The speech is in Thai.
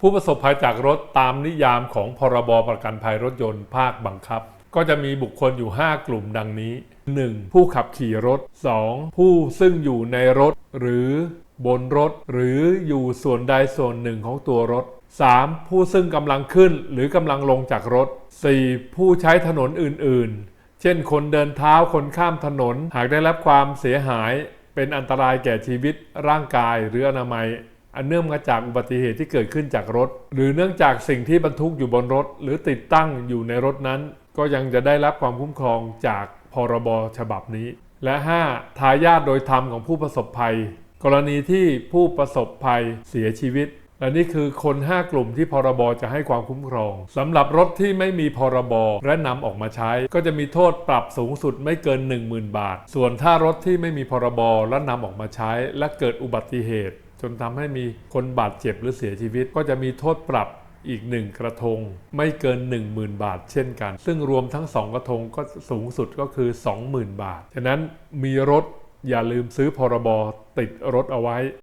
ผู้ประสบภัยจากรถตามนิยามของพรบประกันภัยรถยนต์ภาคบังคับ ก็จะมีบุคคลอยู่ 5 กลุ่มดังนี้ 1. ผู้ขับขี่รถ 2. ผู้ซึ่งอยู่ในรถ หรือบนรถ หรืออยู่ส่วนใดส่วนหนึ่งของตัวรถ 3. ผู้ซึ่งกำลังขึ้นหรือกำลังลงจากรถ 4. ผู้ใช้ถนนอื่น ๆ เช่น คนเดินเท้าคนข้ามถนน หากได้รับความเสียหาย เป็นอันตรายแก่ชีวิต ร่างกายหรืออนามัย อันเนื่องมาจากอุบัติเหตุที่เกิดขึ้นจากรถ หรือเนื่องจากสิ่งที่บรรทุกอยู่บนรถ หรือติดตั้งอยู่ในรถนั้น ก็ยังจะได้รับความคุ้มครองจากพรบฉบับนี้ และ 5. ทายาทโดยธรรมของผู้ประสบภัย กรณีที่ผู้ประสบภัยเสียชีวิตและนี่คือคน 5 กลุ่มที่พรบจะให้ความคุ้มครองสำหรับรถที่ไม่มีพรบและนำออกมาใช้ ก็จะมีโทษปรับสูงสุดไม่เกิน 10,000 บาท ส่วนถ้ารถที่ไม่มีพรบและนำออกมาใช้ และเกิดอุบัติเหตุ จนทำให้มีคนบาดเจ็บหรือเสียชีวิต ก็จะมีโทษปรับอีกหนึ่งกระทง ไม่เกิน 10,000 บาทเช่นกัน ซึ่งรวมทั้ง 2 กระทงก็สูงสุดก็คือ 20,000 บาท ฉะนั้นมีรถอย่าลืมซื้อพรบติดรถเอาไว้